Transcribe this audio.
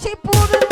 Rishipur